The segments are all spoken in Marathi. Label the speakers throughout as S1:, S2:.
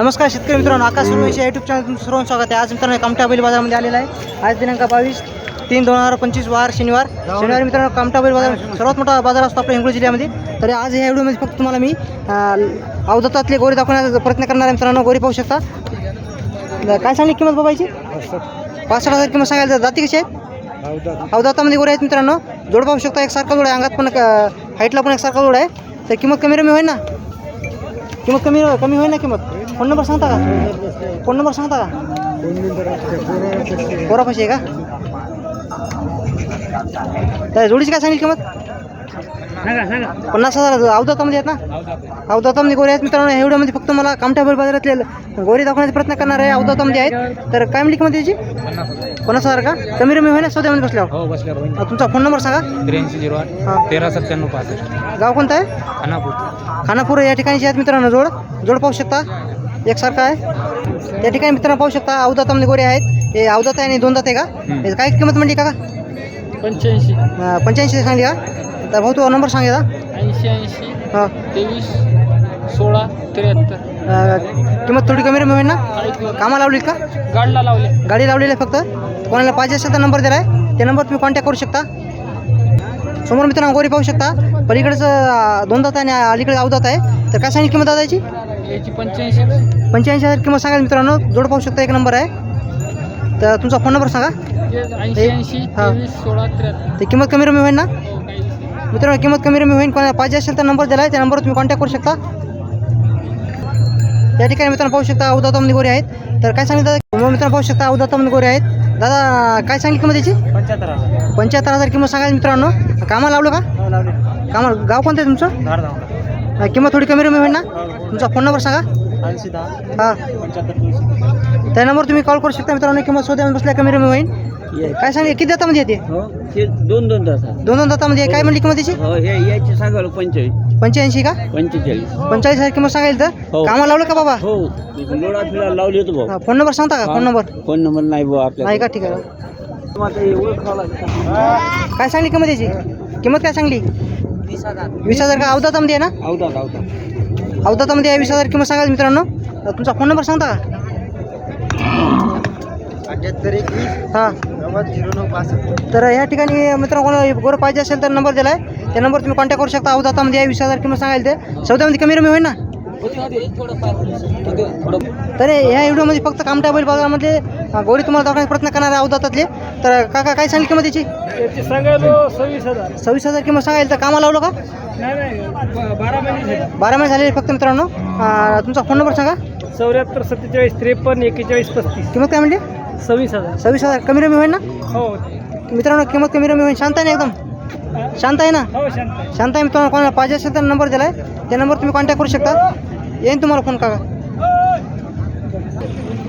S1: नमस्कार शेतकरी मित्रांनो आकाश सुरवेशी यूट्यूब चॅनल तुमचं सर्वांचं स्वागत आहे. आज मित्रांनो कामठा बैल बाजारामध्ये आलेला आहे. आज दिनांक बावीस तीन दोन हजार पंचवीस वार शनिवार. शनिवार मित्रांनो कामठा बैल बाजार सर्वात मोठा बाजार असतो आपल्या हिंगोली जिल्ह्यामध्ये. तर आज ह्या व्हिडिओमध्ये फक्त तुम्हाला मी अवदत्तातले गोरी दाखवण्याचा प्रयत्न करणार आहे मित्रांनो गोरी पाहू शकता. काय सांगली किंमत बाबाची पासष्ट हजार किंमत सांगायला जाती. कशी आहेत अवदातामध्ये गोरे आहेत मित्रांनो. जोड पाहू शकता एकसारखा जोड आहे. अंगात पण हाईटला पण एकसारखा जोड आहे. तर किंमत कमी रमी होईल ना? किंमत कमी हो- कमी होईल ना किंमत? फोन नंबर सांगता का? फोन नंबर सांगता का? पोरापाशी आहे का? तर जोडीची काय सांगेल किंमत? पन्नास हजार अवदातामध्ये आहेत ना? अवदातामध्ये गोरे आहेत मित्रांनो. व्हिडिओमध्ये फक्त मला कामठ्याभर बाजारातले गोरी दाखवण्याचा प्रयत्न करणार आहे अवदातामध्ये आहेत. तर काय म्हणली किंमत त्याची पन्नास हजार का? कमी रमी होईल सौद्यामध्ये बसल्यावर
S2: हो?
S1: अ, तुमचा फोन नंबर सांगा.
S2: त्र्याऐंशी झिरो आठ
S1: हां.
S2: तेरा सत्त्याण्णव पासष्ट.
S1: गाव कोणतं आहे?
S2: खानापूर.
S1: खानापूर या ठिकाणी जे आहेत मित्रांनो. जोड जोड पाहू शकता. एकसारखा आहे. त्या ठिकाणी मित्रांनो पाहू शकता अवदातामध्ये गोरे आहेत. हे अवदात आहे आणि दोन दात आहे का. हे काय किंमत म्हणली का
S2: पंच्याऐंशी.
S1: पंच्याऐंशी सांगली का? तर भाऊ तो नंबर सांगा
S2: ऐंशी ऐंशी
S1: हां.
S2: तेवीस सोळा त्र्याहत्तर.
S1: अ, किंमत थोडी कमी होईल ना? कामा लावली का?
S2: गाडला लावले.
S1: गाडी लावलेली आहे फक्त. कोणाला पाहिजे असेल तर नंबर दिला आहे त्या नंबर तुम्ही कॉन्टॅक्ट करू शकता. समोर मित्रांनो गोरी पाहू शकता. पलीकडचं अ, दोन दात आहे आणि अलीकडे अवदात आहे. तर काय सांगितली किंमत दादाची?
S2: याची पंच्याऐंशी
S1: पंच्याऐंशी हजार किंमत सांगा मित्रांनो जोड पाहू शकता एक नंबर आहे. तर तुमचा फोन नंबर सांगा.
S2: ऐंशी ऐंशी
S1: हां.
S2: तेवीस सोळा त्र्याहत्तर.
S1: ते किंमत कमी रमी होईल ना. मित्रांनो किंमत कमी रमी होईल कोणाला पाहिजे असेल तर नंबर दिला आहे. त्या नंबरवर तुम्ही कॉन्टॅक्ट करू शकता. त्या ठिकाणी मित्रांनो पाहू शकता अवदातामध्ये गोरे आहेत. तर काय सांगितलं? दादा मग मित्रांनो पाहू शकता अवदातामध्ये गोरे आहेत. दादा काय सांगितली किंमत त्याची
S2: पंच्याहत्तर हजार.
S1: पंच्याहत्तर हजार किंमत सांगायला मित्रांनो. कामाला लावलं का?
S2: हो
S1: कामा गाव कोणतं आहे तुमचं? किंमत थोडी कमी रमी होईल ना? तुमचा फोन नंबर सांगा. हां. त्या नंबर तुम्ही कॉल करू शकता मित्रांनो. किंमत शोध्या बसल्या कमी रमी होईल काय सांगितलं किती दातामध्ये येते?
S3: हो ते दोन दोन तास
S1: दोन दोन दातामध्ये. काय म्हणली किंमत त्याची
S3: हो हे याची सांगाल पंचेचाळीस.
S1: पंच्याऐंशी का?
S3: पंचेचाळीस.
S1: पंचाळीस हजार किंमत सांगायला तर?
S3: हो.
S1: कामाला लावलं का बाबा?
S3: हो लोडा फिरा लावली होतो भाऊ.
S1: हा, फोन नंबर सांगता का? Phone number?
S3: फोन नंबर नाही भाऊ
S1: नाही
S3: आपल्या
S1: का? ठीक आहे. काय सांगली किंमत याची? किंमत काय सांगली?
S3: वीस हजार.
S1: वीस हजार का? अवदातामध्ये आहे ना?
S3: अवतात अवतात
S1: आहे वीस हजार किंमत सांगायला मित्रांनो. तर तुमचा फोन नंबर सांगता का?
S3: अठ्याहत्तर एकवीस.
S1: हां.
S3: नव्वद झिरो नऊ पासष्ट
S1: तर या ठिकाणी मित्रांनो कोणाला गोरं पाहिजे असेल तर नंबर दिला आहे त्या नंबर तुम्ही कॉन्टॅक्ट करू शकता. अवदातामध्ये आहे वीस हजार किंमत सांगायला ते. सौद्यामध्ये कमी रमी होईल ना? तर ह्या व्हिडिओमध्ये फक्त कामटा बैल बाजारामध्ये गोरी तुम्हाला दाखवण्याचा प्रयत्न करणार आहे अवदातातले तर काका काय सांगितली किंमत त्याची
S2: याची सांगायलो सव्वीस हजार.
S1: सव्वीस हजार किंमत सांगायला तर कामाला लावलं का?
S2: नाही नाही बारा महिने
S1: बारा महिने झालेले फक्त मित्रांनो. तुमचा फोन नंबर सांगा.
S2: चौऱ्याहत्तर सत्तेचाळीस त्रेपन्न एकेचाळीस पस्तीस.
S1: किंमत काय म्हणली?
S2: सव्वीस हजार.
S1: सव्वीस हजार. कमी रमी होईल ना?
S2: हो.
S1: मित्रांनो किंमत कमी रमी होईल शांत आहे ना एकदम? शांत आहे ना?
S2: हो शांत
S1: शांत आहे. मित्रांनो कोणाला पाहिजे असेल तर नंबर दिला आहे त्या नंबर तुम्ही कॉन्टॅक्ट करू शकता. येईन तुम्हाला फोन काका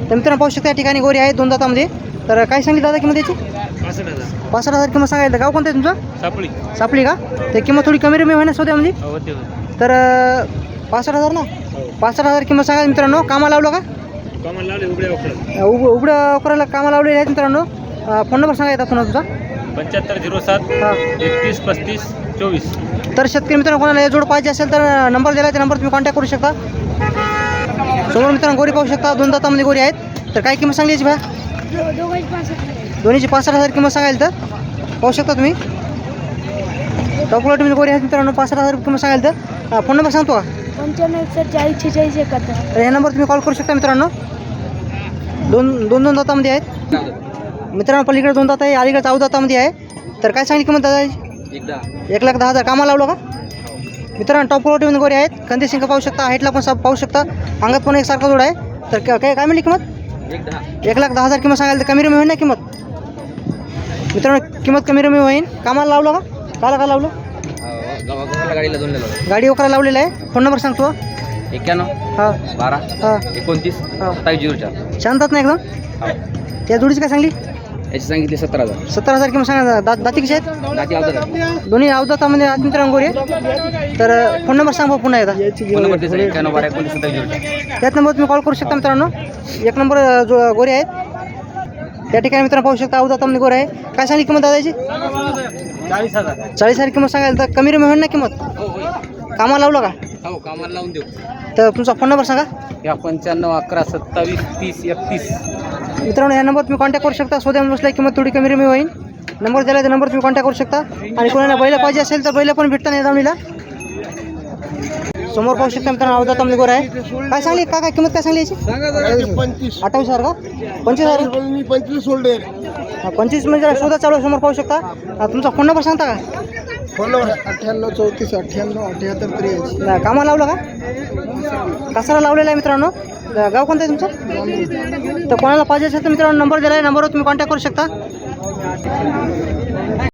S1: तर मित्रांनो पाहू शकता या ठिकाणी गोरी आहे दोन दातामध्ये. तर काय सांगितलं दादा किंमत याची?
S2: पासष्ट हजार
S1: पासष्ट हजार किंमत सांगायला. गाव कोणतं आहे तुमचं?
S2: सापळी.
S1: सापली का? ते किंमत थोडी कमी रमी होईल ना सौद्यामध्ये?
S2: हो ते हो.
S1: तर पासष्ट हजार ना? पासष्ट हजार किंमत सांगायला मित्रांनो. कामाला लावलं का?
S2: कमाल लावले उघड्या उघड्या
S1: उब उघडं करायला कामाला लावलेले आहेत मित्रांनो. फोन नंबर सांगायचा पुन्हा तुझा
S2: पंच्याहत्तर झिरो सात
S1: हां.
S2: एकतीस पस्तीस चोवीस.
S1: तर शेतकरी मित्रांनो कोणाला हे जोड पाहिजे असेल तर नंबर दिला त्या नंबर तुम्ही कॉन्टॅक्ट करू शकता. समोर मित्रांनो गोरी पाहू शकता दोन दातामध्ये गोरी आहेत. तर काय किंमत सांगली याची भया? दोन्हीची पासष्ट हजार किंमत सांगायला तर. पाहू शकता तुम्ही. टॉपलोटीमध्ये गोरी आहेत मित्रांनो पासष्ट हजार किंमत सांगायला तर. फोन नंबर सांगतो का?
S4: पंच्याण्णव एकसष्ट चाळीस छेचाळीस एकाहत्तर
S1: तर ह्या नंबर तुम्ही कॉल करू शकता मित्रांनो. दोन दोन दोन दातामध्ये आहेत. मित्रांनो पलीकडे दोन दात आहे अलीकडे चौदा दातामध्ये आहे. तर काय सांगली किंमत दादा
S3: एकदा.
S1: एक लाख दहा हजार कामाला लावलं का? मित्रांनो टॉप क्वालिटीमध्ये गोरे आहेत. कंदी सिंग पाहू शकता हाईटला पण सब पाहू शकता. अंगात पण एक सारखा जोड आहे. तर काय काय काय म्हणली किंमत?
S3: एक
S1: लाख दहा हजार किंमत सांगायला तर कमी रमी होईल ना किंमत? मित्रांनो किंमत कमी रमी होईल कामाला लावलं का? काला का लावलं?
S3: गाडीला दोन
S1: गाडी वगैरे लावलेला आहे. फोन नंबर सांगतो.
S3: एक्क्याण्णव
S1: हां.
S3: बारा
S1: हां.
S3: एकोणतीस
S1: हां.
S3: सत्तावीस झिरो चार
S1: शांतात ना एकदम? त्या जोडीची काय सांगली?
S3: याची सांगितले सत्तर हजार.
S1: सत्तर हजार किंमत सांगा दा दाती कशी आहेत?
S3: दाती अवतात
S1: दोन्ही अवदातामध्ये गोरे. तर फोन नंबर सांगा पुन्हा एकदा.
S3: फोन नंबर त्याचा एक्क्याण्णव बारा एकोणतीस सत्तावीस झिरो चार
S1: त्याच नंबर तुम्ही कॉल करू शकता मित्रांनो. एक नंबर अ, जो गोरे आहेत. त्या ठिकाणी मित्रांनो पाहू शकता अवदातामध्ये गोरे आहे काय सांगली किंमत दादाची?
S2: चाळीस हजार
S1: चाळीस हजार किंमत सांगायला तर कमी रमी होईल ना किंमत? कामाला लावलं का?
S3: हो कामाला लावून देऊ.
S1: तर तुमचा फोन नंबर सांगा.
S3: या पंच्याण्णव अकरा सत्तावीस तीस एकतीस.
S1: मित्रांनो या नंबर तुम्ही कॉन्टॅक्ट करू शकता. सोद्या बसल्या किंमत थोडी कमी कमी होईल. नंबर दिला तर नंबर तुम्ही कॉन्टॅक्ट करू शकता. आणि कोणाला बैल पाहिजे असेल तर बैल पण भेटता नाही दावणीला. समोर पाहू शकता मित्रांनो अवधा तांबे गोर आहे. काय सांगली? का काय किंमत काय सांगली याची?
S5: पंचवीस.
S1: अठ्ठावीस हजार का? पंचवीस हजार.
S5: मी पंचवीस सोडले.
S1: हा, पंचवीस म्हणजे शोधा चालू आहे, समोर पाहू शकता. तुमचा फोन नंबर सांगता का?
S5: फोन नंबर अठ्ठ्याण्णव चौतीस अठ्ठ्याण्णव अठ्याहत्तर त्रेचाळीस.
S1: नाही, कामाला लावलं का? कसाला लावलेला आहे मित्रांनो. गाव कोणतं आहे तुमचं? तर कोणाला पाहिजे असेल तर मित्रांनो नंबर दिला आहे नंबरवर तुम्ही कॉन्टॅक्ट करू शकता.